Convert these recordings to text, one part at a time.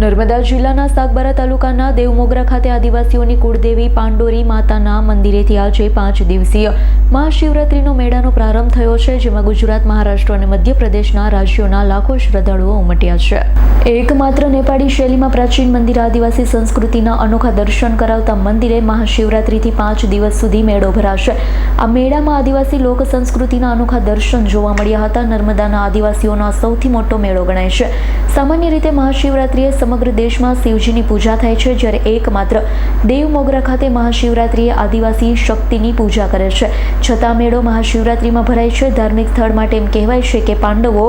નર્મદા જિલ્લાના સાગબારા તાલુકાના દેવમોગરા ખાતે આદિવાસીઓની કુળદેવી પાંડોરી માતાના મંદિરેથી આજે પાંચ દિવસીય મહાશિવરાત્રિનો મેળાનો પ્રારંભ થયો છે, જેમાં ગુજરાત, મહારાષ્ટ્ર અને મધ્યપ્રદેશના રાજ્યોના લાખો શ્રદ્ધાળુઓ ઉમટ્યા છે. એકમાત્ર નેપાળી શૈલીમાં પ્રાચીન મંદિર આદિવાસી સંસ્કૃતિના અનોખા દર્શન કરાવતા મંદિરે મહાશિવરાત્રિથી પાંચ દિવસ સુધી મેળો ભરાશે. આ મેળામાં આદિવાસી લોક સંસ્કૃતિના અનોખા દર્શન જોવા મળ્યા હતા. નર્મદાના આદિવાસીઓનો સૌથી મોટો મેળો ગણાય છે. સામાન્ય રીતે મહાશિવરાત્રિએ સમગ્ર દેશમાં શિવજીની પૂજા થાય છે, જ્યારે એકમાત્ર દેવમોગરા ખાતે મહાશિવરાત્રિએ આદિવાસી શક્તિની પૂજા કરે છે. છતાં મેળો મહાશિવરાત્રિમાં ભરાય છે. ધાર્મિક સ્થળ માટે એમ કહેવાય છે કે પાંડવો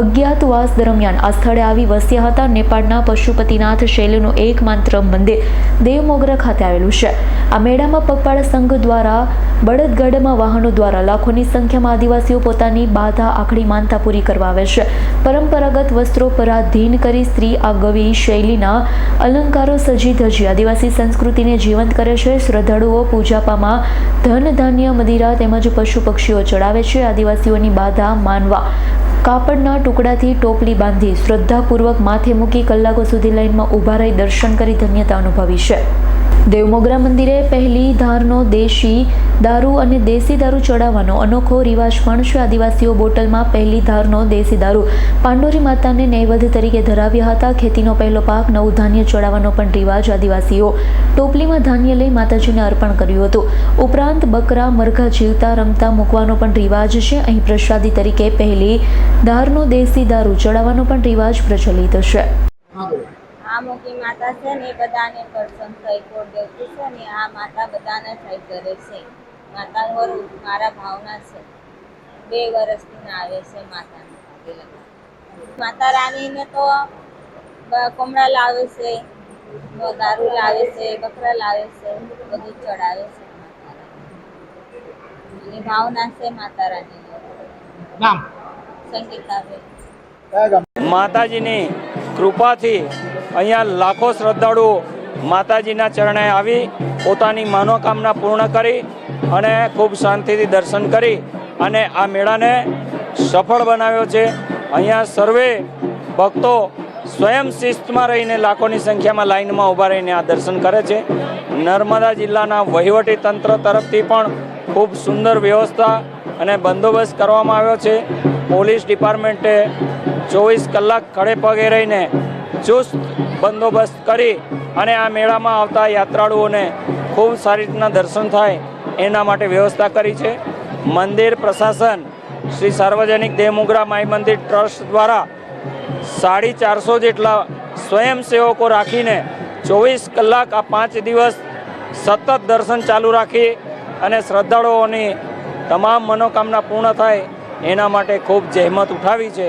અજ્ઞાતવાસ દરમિયાન આ સ્થળે આવી વસ્યા હતા. નેપાળના પશુપતિનાથ શૈલીનું એકમાત્ર મંદિર દેવમોગરા ખાતે આવેલું છે. આ મેળામાં પગપાળા સંઘ દ્વારા, બળદગાડામાં વાહનો દ્વારા લાખોની સંખ્યામાં આદિવાસીઓ પોતાની બાધા આખડી માનતા પૂરી કરવા આવે છે. પરંપરાગત વસ્ત્રો પરાધીન કરી સ્ત્રી આ ગવી શૈલીના અલંકારો સજી ધજી આદિવાસી સંસ્કૃતિને જીવંત કરે છે. શ્રદ્ધાળુઓ પૂજાપામાં ધન ધાન્ય મદિરા તેમજ પશુ પક્ષીઓ ચડાવે છે. આદિવાસીઓની બાધા માનવા કાપડના ટુકડાથી ટોપલી બાંધી શ્રદ્ધાપૂર્વક માથે મૂકી કલાકો સુધી લાઇનમાં ઊભા રહી દર્શન કરી ધન્યતા અનુભવી છે. દેવમોગરા મંદિરે પહેલી ધારનો દેશી દારૂ અને દેશી દારૂ ચડાવવાનો અનોખો રિવાજ પણ છે. આદિવાસીઓ બોટલમાં પહેલી ધારનો દેશી દારૂ પાંડોરી માતાને નૈવેદ્ય તરીકે ધરાવ્યા હતા. ખેતીનો પહેલો પાક નવું ધાન્ય ચડાવવાનો પણ રિવાજ આદિવાસીઓ ટોપલીમાં ધાન્ય લઈ માતાજીને અર્પણ કર્યું હતું. ઉપરાંત બકરા મરઘા જીવતા રમતા મૂકવાનો પણ રિવાજ છે. અહીં પ્રસાદી તરીકે પહેલી ધારનો દેશી દારૂ ચડાવવાનો પણ રિવાજ પ્રચલિત છે. આ માતા છે ને એ બધાને દર્શન થઈ દેવતી છે ને આ માતા બધાને થઈ કરે છે. માતા વર મારા ભાવના છે. બે વર્ષની આવે છે માતાને. માતા રાણીને તો કોમળા લાવે છે દારૂ લાવે છે બકરા લાવે છે બધું ચડાવે છે એની ભાવના છે માતા રાણીની. સંગીતાબેન. માતાજીની કૃપાથી અહીંયા લાખો શ્રદ્ધાળુઓ માતાજીના ચરણે આવી, પોતાની મનોકામના પૂર્ણ કરી અને ખૂબ શાંતિથી દર્શન કરી અને આ મેળાને સફળ બનાવ્યો છે. અહીંયા સર્વે ભક્તો સ્વયં શિસ્તમાં રહીને લાખોની સંખ્યામાં લાઇનમાં ઊભા રહીને આ દર્શન કરે છે. નર્મદા જિલ્લાના વહીવટી તંત્ર તરફથી પણ ખૂબ સુંદર વ્યવસ્થા અને બંદોબસ્ત કરવામાં આવ્યો છે. પોલીસ ડિપાર્ટમેન્ટે ચોવીસ કલાક ખડે પગે રહીને ચુસ્ત બંદોબસ્ત કરી અને આ મેળામાં આવતા યાત્રાળુઓને ખૂબ સારી રીતના દર્શન થાય એના માટે વ્યવસ્થા કરી છે. મંદિર પ્રશાસન શ્રી સાર્વજનિક દેવમુગરા માઈ મંદિર ટ્રસ્ટ દ્વારા સાડી ચારસો જેટલા સ્વયંસેવકો રાખીને ચોવીસ કલાક આ પાંચ દિવસ સતત દર્શન ચાલુ રાખી અને શ્રદ્ધાળુઓની તમામ મનોકામના પૂર્ણ થાય એના માટે ખૂબ જહેમત ઉઠાવી છે.